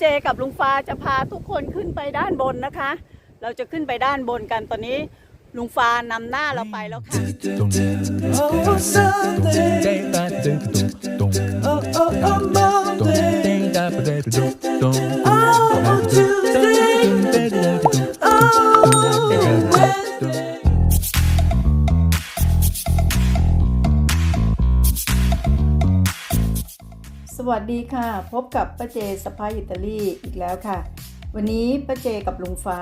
เจกับลุงฟ้าจะพาทุกคนขึ้นไปด้านบนนะคะ เราจะขึ้นไปด้านบนกันตอนนี้ลุงฟ้านำหน้าเราไปแล้วค่ะ Oh, Sunday. วัสดีค่ะ พบกับป้าเจสปายอิตาลีอีกแล้วค่ะ วันนี้ป้าเจกับลุงฟ้า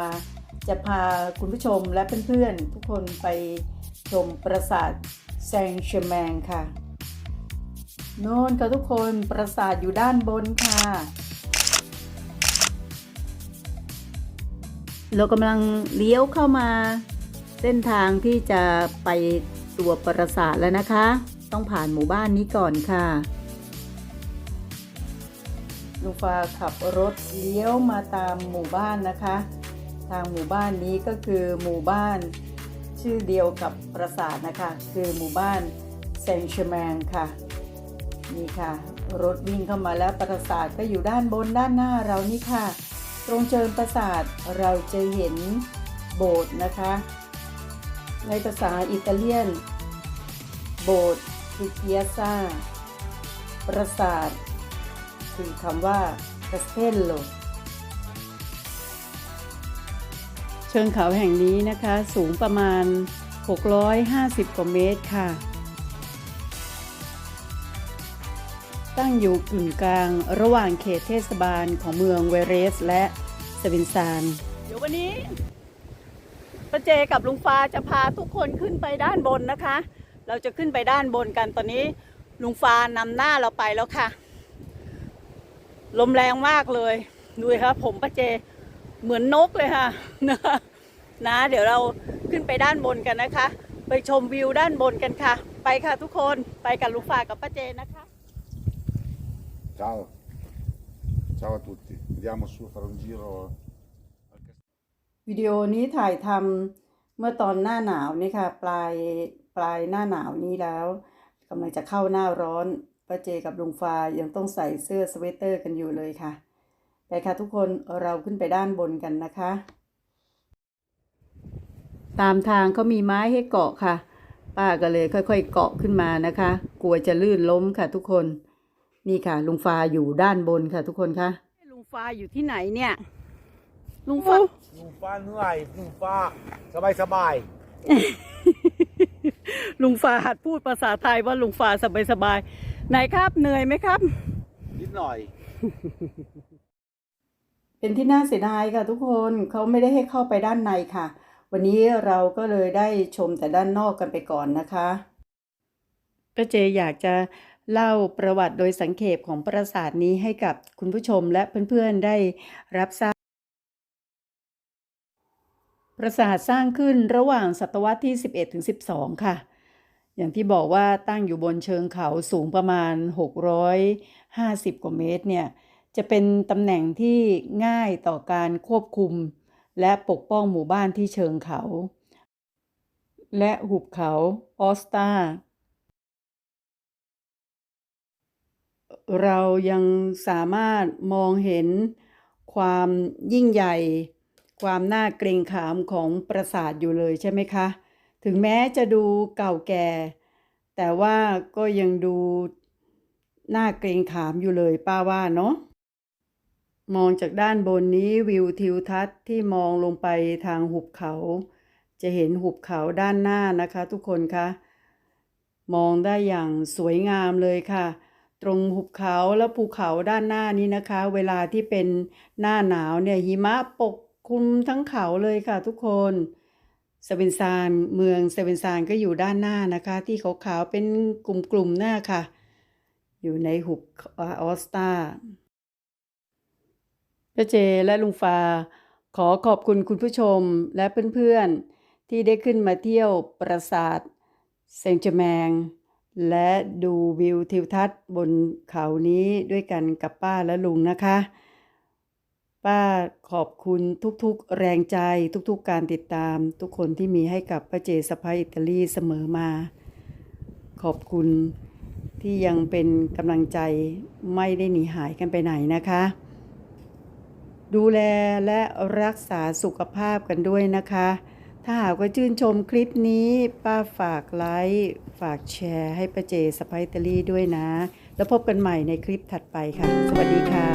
จะพาคุณผู้ชมและเพื่อนๆ ทุกคนไปชมปราสาทแซงเชแมงค่ะ โน่นค่ะทุกคนปราสาทอยู่ด้านบนค่ะ เรากำลังเลี้ยวเข้ามาเส้นทางที่จะไปตัวปราสาทแล้วนะคะ ต้องผ่านหมู่บ้านนี้ก่อนค่ะ ลุงฟ้าขับรถเลี้ยวมาตามหมู่บ้านนะคะ ทางหมู่บ้านนี้ก็คือหมู่บ้านชื่อเดียวกับปราสาทนะคะ คือหมู่บ้านเซงเชอร์แมงค่ะ นี่ค่ะ รถวิ่งเข้ามาแล้วปราสาทก็อยู่ด้านบนด้านหน้าเรานี่ค่ะ ตรงเชิงปราสาทเราจะเห็นโบสถ์นะคะ ในภาษาอิตาเลียน โบสถ์คือเกียซาปราสาท คือคำว่า castello เชิงเขาแห่งนี้นะคะสูงประมาณ 650 กว่าเมตรค่ะ ตั้งอยู่กึ่งกลางระหว่างเขตเทศบาลของเมืองเวเรสและสวินซานเดี๋ยววันนี้ป้าเจกับลุงฟ้าจะพาทุกคนขึ้นไปด้านบนนะคะ เราจะขึ้นไปด้านบนกันตอนนี้ลุงฟ้านำหน้าเราไปแล้วค่ะ ลมแรงมากเลยดูสิครับผมป้าเจเหมือนนกเลยค่ะนะนะ เดี๋ยวเราขึ้นไปด้านบนกันนะคะ ไปชมวิวด้านบนกันค่ะ ไปค่ะทุกคนไปกับลุงฟ้ากับป้าเจนะคะ Ciao, ciao a tutti. Andiamo su a fare un giro. วิดีโอนี้ถ่ายทำเมื่อตอนหน้าหนาวนี่ค่ะ ปลายปลายหน้าหนาวนี้แล้วกำลังจะเข้าหน้าร้อน ป้าเจกับลุงฟ้ายังต้องใส่เสื้อสเวตเตอร์กันอยู่เลยค่ะ ไปค่ะทุกคนเราขึ้นไปด้านบนกันนะคะ ตามทางก็มีไม้ให้เกาะค่ะ ป้าก็เลยค่อยๆเกาะขึ้นมานะคะ กลัวจะลื่นล้มค่ะทุกคน นี่ค่ะ ลุงฟ้าอยู่ด้านบนค่ะทุกคนคะลุงฟ้าอยู่ที่ไหนเนี่ย ลุงฟ้า ลุงฟ้าเหนื่อยลุงฟ้าสบายสบายลุงฟ้าหัดพูดภาษาไทยว่าลุงฟ้าสบายสบายๆ ไหนครับเหนื่อยไหมครับ นิดหน่อย เป็นที่น่าเสียดายค่ะทุกคนเขาไม่ได้ให้เข้าไปด้านในค่ะ วันนี้เราก็เลยได้ชมแต่ด้านนอกกันไปก่อนนะคะก็เจอยากจะเล่าประวัติโดยสังเขปของปราสาทนี้ให้กับคุณผู้ชมและเพื่อนๆได้รับทราบ ปราสาทสร้างขึ้นระหว่างศตวรรษที่ 11ถึง12 ค่ะ อย่างที่บอกว่าตั้งอยู่บนเชิงเขาสูงประมาณ 650 กว่าเมตรเนี่ยจะเป็นตำแหน่งที่ง่ายต่อการควบคุม และปกป้องหมู่บ้านที่เชิงเขา และหุบเขาออสตาเรายังสามารถมองเห็นความยิ่งใหญ่ ความน่าเกรงขามของปราสาทอยู่เลยใช่ไหมคะ ถึงแม้จะดูเก่าแก่ แต่ว่าก็ยังดูหน่าเกรงขามอยู่เลยป้าว่าเนาะมองจากด้านบนนี้วิวทิวทัศน์ที่มองลงไปทางหุบเขา จะเห็นหุบเขาด้านหน้านะคะ ทุกคนคะมองได้อย่างสวยงามเลยค่ะ ตรงหุบเขาและภูเขาด้านหน้านี้นะคะ เวลาที่เป็นหน้าหนาวเนี่ยหิมะปกคลุมทั้งเขาเลยค่ะทุกคน เซเวนซานเมืองเซเวนซานก็อยู่ด้านหน้านะคะ ที่ขาวๆเป็นกลุ่มๆหน้าค่ะ อยู่ในหุบออสตาป้าเจและลุงฟ้าขอขอบคุณคุณผู้ชมและเพื่อนๆ ที่ได้ขึ้นมาเที่ยวปราสาทเซงจร์แมง และดูวิวทิวทัศน์บนเขานี้ด้วยกันกับป้าและลุงนะคะ ป้าขอบคุณทุกๆ แรงใจทุกๆ การติดตาม ทุกคนที่มีให้กับป้าเจสะพายอิตาลีเสมอมา ขอบคุณที่ยังเป็นกำลังใจไม่ได้หนีหายกันไปไหนนะคะ ดูแลและรักษาสุขภาพกันด้วยนะคะ ถ้าหากว่าชื่นชมคลิปนี้ ป้าฝากไลค์ฝากแชร์ให้ป้าเจสไปเตอรี่ด้วยนะ แล้วพบกันใหม่ในคลิปถัดไปค่ะ สวัสดีค่ะ